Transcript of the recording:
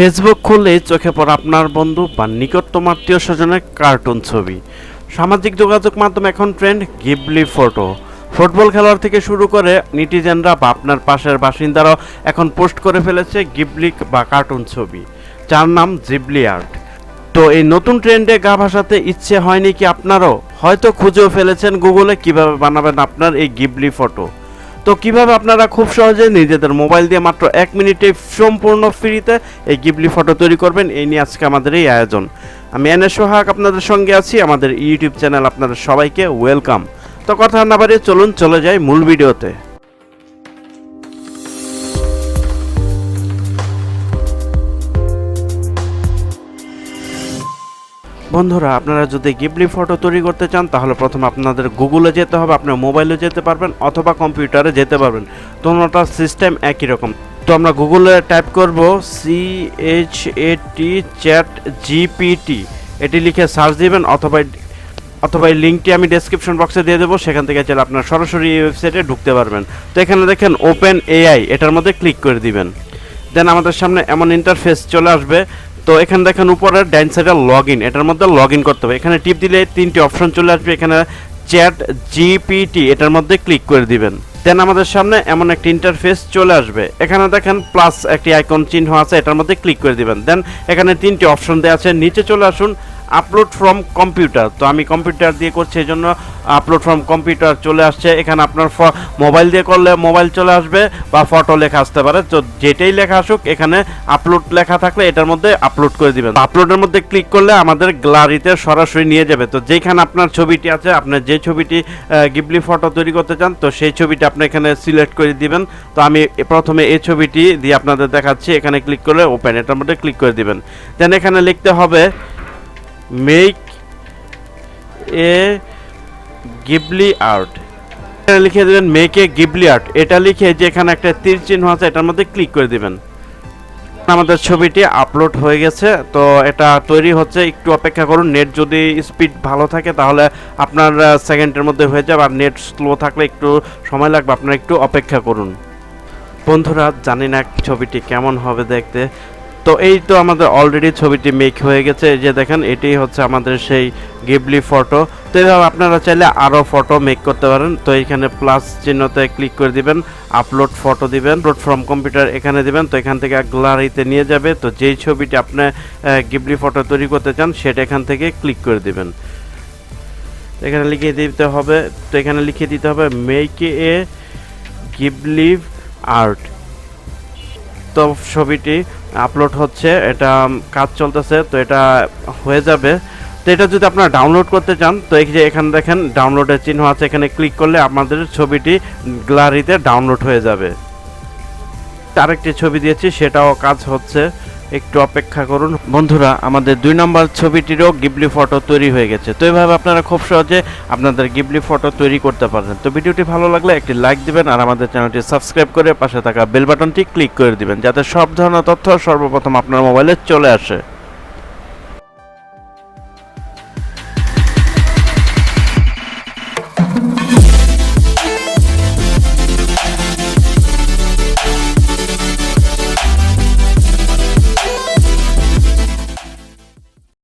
Facebook খুললেই চোখে পড়ে আপনার বন্ধু বা নিকটতম আত্মীয় স্বজনের কার্টুন ছবি। সামাজিক যোগাযোগ মাধ্যম এখন ট্রেন্ড গিবলি ফটো। ফুটবল খেলোয়াড় থেকে শুরু করে নিটিজেনরা বা আপনার পাশের বাসিন্দারাও এখন পোস্ট করে ফেলেছে গিবলি বা কার্টুন ছবি। যার নাম জিবলি আর্ট। তো এই নতুন ট্রেন্ডে গা ভাসাতে ইচ্ছে হয়নি কি আপনারও? হয়তো খুঁজেও ফেলেছেন গুগলে কীভাবে বানাবেন আপনার এই গিবলি ফটো। তো কীভাবে আপনারা খুব সহজে নিজেদের মোবাইল দিয়ে মাত্র এক মিনিটে সম্পূর্ণ ফ্রিতে এই গিবলি ফটো তৈরি করবেন, এই নিয়ে আজকে আমাদের এই আয়োজন। আমি এন এস সোহাগ আপনাদের সঙ্গে আছি, আমাদের ইউটিউব চ্যানেল আপনাদের সবাইকে ওয়েলকাম। তো কথা না বাড়িয়ে চলুন, চলে যাই মূল ভিডিওতে। বন্ধুরা, আপনারা যদি গিবলি ফটো তৈরি করতে চান, তাহলে প্রথম আপনাদের গুগলে যেতে হবে, আপনার মোবাইলে যেতে পারবেন, অথবা কম্পিউটারে যেতে পারবেন। তোমরা সিস্টেম একই রকম। তো আমরা গুগলে টাইপ করব C H A T chat GPT এটি লিখে সার্চ দিবেন, অথবা অথবা এই লিঙ্কটি আমি ডেসক্রিপশন বক্সে দিয়ে দেবো, সেখান থেকে চাইলে আপনার সরাসরি এই ওয়েবসাইটে ঢুকতে পারবেন। তো এখানে দেখেন ওপেন এআই এটার মধ্যে ক্লিক করে দিবেন। দেন আমাদের সামনে এমন ইন্টারফেস চলে আসবে তো এখানে দেখেন উপরের ডাইন সাইডে লগ ইন এটার মধ্যে লগ ইন করতে হবে। এখানে টিপ দিলে তিনটি অপশন চলে আসবে, এখানে চ্যাট জিপিটি এটার মধ্যে ক্লিক করে দিবেন। দেন আমাদের সামনে এমন একটি ইন্টারফেস চলে আসবে। এখানে দেখেন প্লাস একটি আইকন চিহ্ন আছে, এটার মধ্যে ক্লিক করে দিবেন। দেন এখানে তিনটি অপশন দেওয়া আছে, নিচে চলে আসুন আপলোড ফ্রম কম্পিউটার তো আমি কম্পিউটার দিয়ে করছি এই জন্য আপলোড ফ্রম কম্পিউটার চলে আসছে। এখানে আপনার মোবাইল দিয়ে করলে মোবাইল চলে আসবে বা ফটো লেখা আসতে পারে। তো যেটাই লেখা আসুক, এখানে আপলোড লেখা থাকলে এটার মধ্যে আপলোড করে দিবেন। আপলোডের মধ্যে ক্লিক করলে আমাদের গ্যালারিতে সরাসরি নিয়ে যাবে। তো যেখানে আপনার ছবিটি আছে আপনার যে ছবিটি গিবলি ফটো তৈরি করতে চান, তো সেই ছবিটি আপনি এখানে সিলেক্ট করে দিবেন। তো আমি প্রথমে এই ছবিটি দিয়ে আপনাদের দেখাচ্ছি। এখানে ক্লিক করলে ওপেন এটার মধ্যে ক্লিক করে দিবেন। দেন এখানে লিখতে হবে মেক এ গিবলি আর্ট এখানে লিখে দেবেন মেক গিবলি আর্ট এটা লিখে যে এখানে একটা তীর চিহ্ন আছে, এটার মধ্যে ক্লিক করে দিবেন। আমাদের ছবিটি আপলোড হয়ে গেছে, তো এটা তৈরি হচ্ছে। একটু অপেক্ষা করুন নেট যদি স্পিড ভালো থাকে, তাহলে আপনার সেকেন্ডের মধ্যে হয়ে যাবে। আর নেট স্লো থাকলে একটু সময় লাগবে, আপনারা একটু অপেক্ষা করুন। বন্ধুরা, জানি না ছবিটি কেমন হবে দেখতে। তো এই তো আমাদের অলরেডি ছবিটি মেক হয়ে গেছে। এই যে দেখেন এটাই হচ্ছে আমাদের সেই গিবলি ফটো তো এইভাবে আপনারা চাইলে আরও ফটো মেক করতে পারেন। তো এখানে প্লাস চিহ্নতে ক্লিক করে দিবেন আপলোড ফটো দিবেন আপলোড ফ্রম কম্পিউটার এখানে দিবেন। তো এখান থেকে গ্যালারিতে নিয়ে যাবে। তো যেই ছবিটি আপনি গিবলি ফটো তৈরি করতে চান, সেটা এখান থেকে ক্লিক করে দিবেন। এখানে লিখে দিতে হবে, তো এখানে লিখে দিতে হবে মেক এ গিবলি আর্ট তো ছবিটি আপলোড হচ্ছে, এটা কাজ চলতেছে, তো এটা হয়ে যাবে। তো এটা যদি আপনারা ডাউনলোড করতে চান, তো এই যে এখানে দেখেন, ডাউনলোডের চিহ্ন আছে, এখানে ক্লিক করলে আমাদের ছবিটি গ্যালারিতে ডাউনলোড হয়ে যাবে। আরেকটি ছবি দিয়েছি, সেটাও কাজ হচ্ছে। একটু অপেক্ষা করুন। বন্ধুরা, আমাদের দুই নম্বর ছবিটিরও গিবলি ফটো তৈরি হয়ে গেছে। তো এভাবে আপনারা খুব সহজে আপনাদের গিবলি ফটো তৈরি করতে পারবেন। তো ভিডিওটি ভালো লাগলে একটি লাইক দিবেন আর আমাদের চ্যানেলটি সাবস্ক্রাইব করে পাশে থাকা বেল বাটনটি ক্লিক করে দিবেন, যাতে সব ধরনের তথ্য সর্বপ্রথম আপনার মোবাইলে চলে আসে।